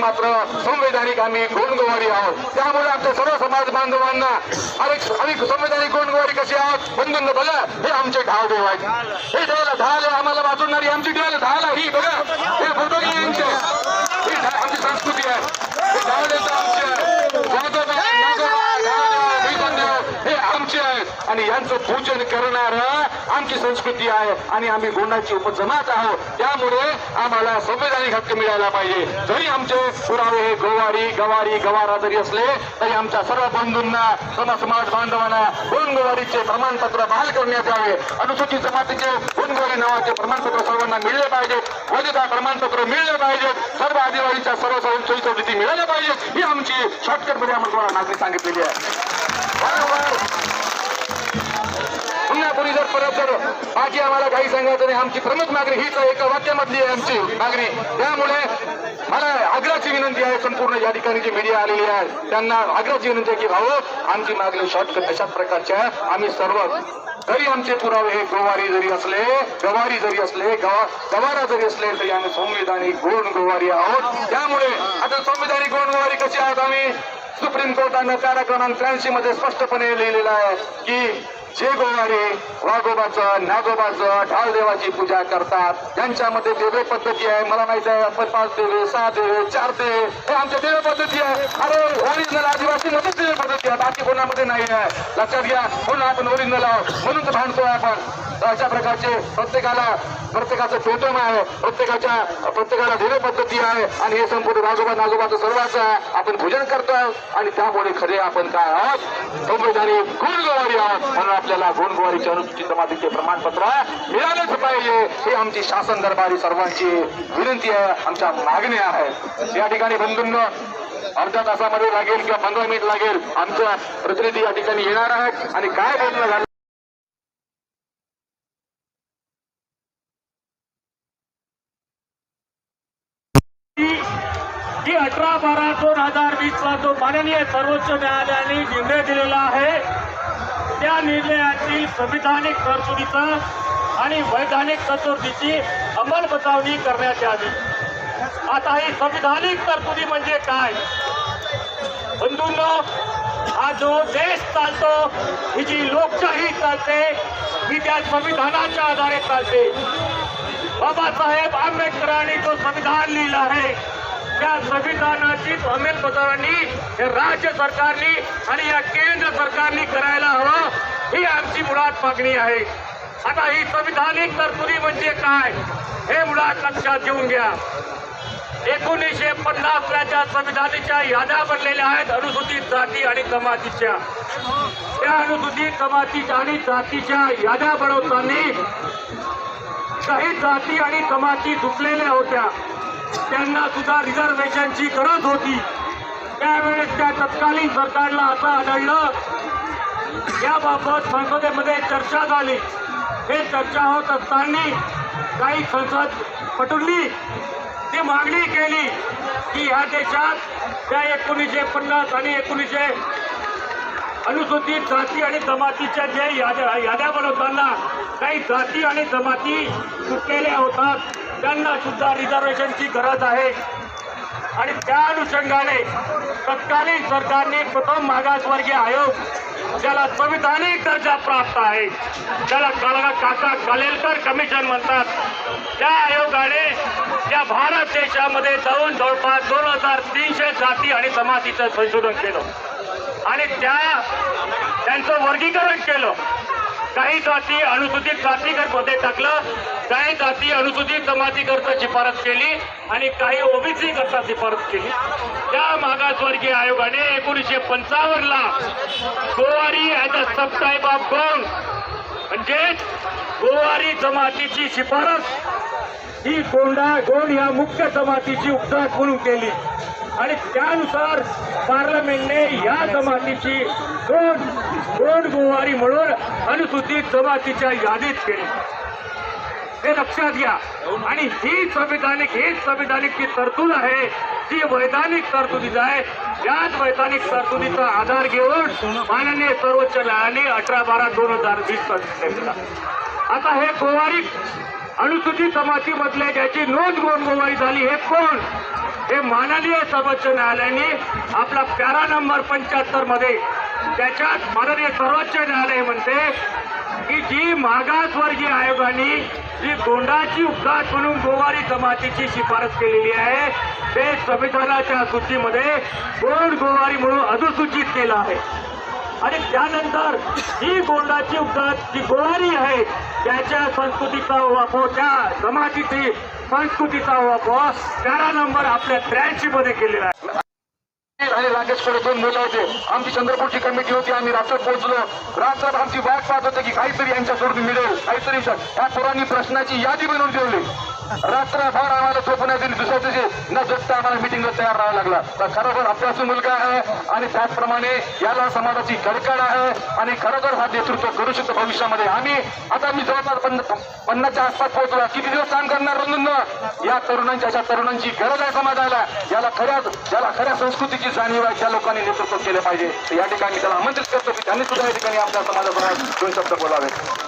मात्र संवैधानिक आम्ही गोंडगोवारी आहोत. त्यामुळे आमच्या सर्व समाज बांधवांना अरे आम्ही संवैधानिक गोंडगोवारी कशी आहोत? बंधूंना बघा हे आमचे ढाव देव आहेत हे ढाल ढाल आहे आम्हाला वाचवणारी आमची ढाल ढाल आहे ही बघा. हे फोटो यांचे. ही आमची संस्कृती आहे हे ढाल देव आमचे आहे वाजोबा, नागोबा, ढाल, भीमदेव हे आमचे आहेत आणि यांचं पूजन करणार आमची संस्कृती आहे आणि आम्ही गोंडाची उपजमात आहोत. त्यामुळे आम्हाला संवैधानिक हक्क मिळायला पाहिजे. जरी आमचे पुरावे हे गोवारी गवारी गवारा जरी असले तरी आमच्या सर्व बंधूंना सर्व समाज बांधवांना गुणगोवारीचे प्रमाणपत्र बहाल करण्यात यावे. अनुसूचित जमातीचे गुणगोवारी नावाचे प्रमाणपत्र सर्वांना मिळले पाहिजे. वैधता प्रमाणपत्र मिळले पाहिजेत सर्व आदिवासीच्या सर्व सोयी सवलती मिळाल्या पाहिजेत. ही आमची शॉर्टकटमध्ये आम्हाला नागरिक सांगितलेली आहे. बरोबर कोणी बाकी आम्हाला काही सांगायचं नाही आमची प्रमुख मागणी हीच एका वाक्यामधली आहे आमची मागणी. त्यामुळे मला आग्रहाची विनंती आहे संपूर्ण या ठिकाणी जी मीडिया आलेली आहे त्यांना आग्रहाची विनंती आहे की भाऊ आमची मागणी शॉर्टकट अशाच प्रकारच्या आम्ही सर्व तरी आमचे पुरावे हे गोवारी जरी असले गवारी जरी असले गवा गवारा जरी असले तरी आम्ही संविधानिक गोंड गोवारी आहोत. त्यामुळे आता संविधानिक गोंड गोवारी कशी आहोत आम्ही? सुप्रीम कोर्टानं कायदा त्र्याऐंशी मध्ये स्पष्टपणे लिहिलेलं आहे की जे गोवारे वाघोबाचं नागोबाचं ढाल देवाची पूजा करतात. त्यांच्यामध्ये देवे पद्धती आहे. मला माहीत आहे आपण पाच देवे सहा देवे चार देवे. हे आमच्या देवे पद्धती आहे. अरे ओरिजिनल आदिवासी मध्येच देवे पद्धती आहे. बाकी कोणामध्ये नाही आहे. लक्षात घ्या. म्हणून आपण ओरिजिनल आहोत. म्हणून तर भांडतोय आपण. अशा प्रकारचे प्रत्येकाला प्रत्येकाचं पेटम आहे. प्रत्येकाच्या प्रत्येकाला देवे पद्धती आहे. आणि हे संपूर्ण राजोबा नागोबाचं सर्वांचं आहे. आपण पूजन करतोय आणि त्यामुळे खरे आपण काय आहोत? संविधानिक गुणगोवारी आहोत. म्हणून आपल्याला गुणगुवारीच्या अनुसूचित जमातीचे प्रमाणपत्र मिळालेच पाहिजे. ही आमची शासन दरबारी सर्वांची विनंती आहे. आमच्या मागण्या आहेत या ठिकाणी बंधूंना अर्ध्या तासामध्ये लागेल किंवा पंधरा मिनिट लागेल. आमचा प्रतिनिधी या ठिकाणी येणार आहेत आणि काय बोलणं झालं? की अठरा बारा दोन हजार वीस ला जो माननीय सर्वोच्च न्यायालयाने निर्णय दिलेला आहे त्या निर्णयातील संविधानिक तरतुदीचा आणि वैधानिक तरतुदीची अंमलबजावणी करण्यात यावी. आता ही संविधानिक तरतुदी म्हणजे काय? बंधूंना हा जो देश चालतो ही जी लोकशाही चालते ही त्या संविधानाच्या आधारे चालते. बाबासाहेब आंबेडकरांनी जो संविधान लिहिलं आहे त्या संविधानाची अंमलबजावणी हे राज्य सरकारनी आणि या केंद्र सरकारनी करायला हवं ही आमची मुळात मागणी आहे. आता ही संविधानिक तरतुदी म्हणजे काय हे मुळात लक्षात घेऊन घ्या. एकोणीसशे पन्नासच्या ज्या संविधानाच्या याद्या बनलेल्या आहेत अनुसूचित जाती आणि जमातीच्या. त्या अनुसूचित जमातीच्या आणि जातीच्या याद्या बनवताना काही जाती आणि जमाती दुखलेल्या होत्या. त्यांना सुद्धा रिझर्वेशनची गरज होती. त्यावेळेस त्या तत्कालीन सरकारला असं आढळलं. याबाबत संसदेमध्ये चर्चा झाली. हे चर्चा होत असताना काही संसद पटुरली ती मागणी केली की ह्या देशात त्या एकोणीसशे पन्नास आणि एकोणीसशे अनुसूचित जाती आणि जमातीच्या जे याद्या याद्या बनवताना काही जाती आणि जमाती सुटलेल्या होतात. त्यांना सुद्धा रिझर्वेशनची गरज आहे. आणि त्या अनुषंगाने तत्कालीन सरकारने प्रथम मागासवर्गीय आयोग ज्याला संविधानिक दर्जा प्राप्त आहे ज्याला काला काका कालेलकर कमिशन म्हणतात त्या आयोगाने या भारत देशामध्ये जाऊन जवळपास दोन हजार तीनशे जाती आणि जमातीचं संशोधन केलं. आणि त्या त्यांचं वर्गीकरण केलं. काही जाती अनुसूचित जातीमध्ये टाकलं काही जाती अनुसूचित जमातीकरता शिफारस केली आणि काही ओबीसी करता शिफारस केली? त्या मागासवर्गीय आयोगाने एकोणीसशे पंचावन्न ला Gowari as a sub type of Gond म्हणजे गोवारी जमातीची शिफारस ही गोंडा गोंड या मुख्य जमातीची उपजात म्हणून केली. आणि त्यानुसार पार्लमेंटने या जमातीची दोन दोन गोवारी म्हणून अनुसूचित जमातीच्या यादीत केली. हे लक्षात घ्या. आणि ही संविधानिक हीच संविधानिक तरतूद आहे ती वैधानिक तरतुदीच आहे याच वैधानिक तरतुदीचा आधार घेऊन माननीय सर्वोच्च न्यायालयाने अठरा बारा दोन हजार वीस दिला आता हे गोवारी अनुसूचित जमातीमधले ज्याची नोंद गोन गोवारी झाली हे कोण? हे माननीय सर्वोच्च न्यायालयाने आपला पॅरा नंबर पंच्याहत्तरमध्ये त्याच्यात माननीय सर्वोच्च न्यायालय म्हणते की जी मागासवर्गीय आयोगाने जी गोंडाची उपघात म्हणून गोवारी जमातीची शिफारस केलेली आहे. ते संविधानाच्या सूचीमध्ये गोंड गोवारी म्हणून अधुसूचित केलं आहे. आणि त्यानंतर ही गोंडाची उपघात जी गोवारी आहे त्याच्या संस्कृतीचा वापर त्या जमातीची संस्कृतीचा वापर तेरा नंबर आपल्या त्र्याऐंशी मध्ये केलेला आहे. आणि राकेशकडे दोन मुलं होते. आमची चंद्रपूरची कमिटी होती आम्ही रात्र पोहोचलो. रात्र आमची वाट पाहत होते की काहीतरी यांच्याकडून मिळेल काहीतरी या पोरांनी प्रश्नाची यादी बनवून ठेवली. रात्रभर आम्हाला झोपण्यात दिली. दुसऱ्या दिवशी न झोपता आम्हाला मिटिंगला तयार राहावं लागला. तर खरोखर अभ्यासू मुलगा आहे आणि त्याचप्रमाणे याला समाजाची कडकड आहे आणि खरोखर हा नेतृत्व करू शकतो भविष्यामध्ये. आम्ही आता मी जवळपास पन्नासच्या आसपास पोहोचलो किती दिवस काम करणार रंगून या तरुणांच्या अशा तरुणांची गरज आहे समाजाला. याला खऱ्या याला खऱ्या संस्कृतीची जाणीव आहे. त्या लोकांनी नेतृत्व केलं पाहिजे. या ठिकाणी त्याला आमंत्रित करतो. की त्यांनी सुद्धा या ठिकाणी आमच्या समाजासमोर दोन शब्द बोलावे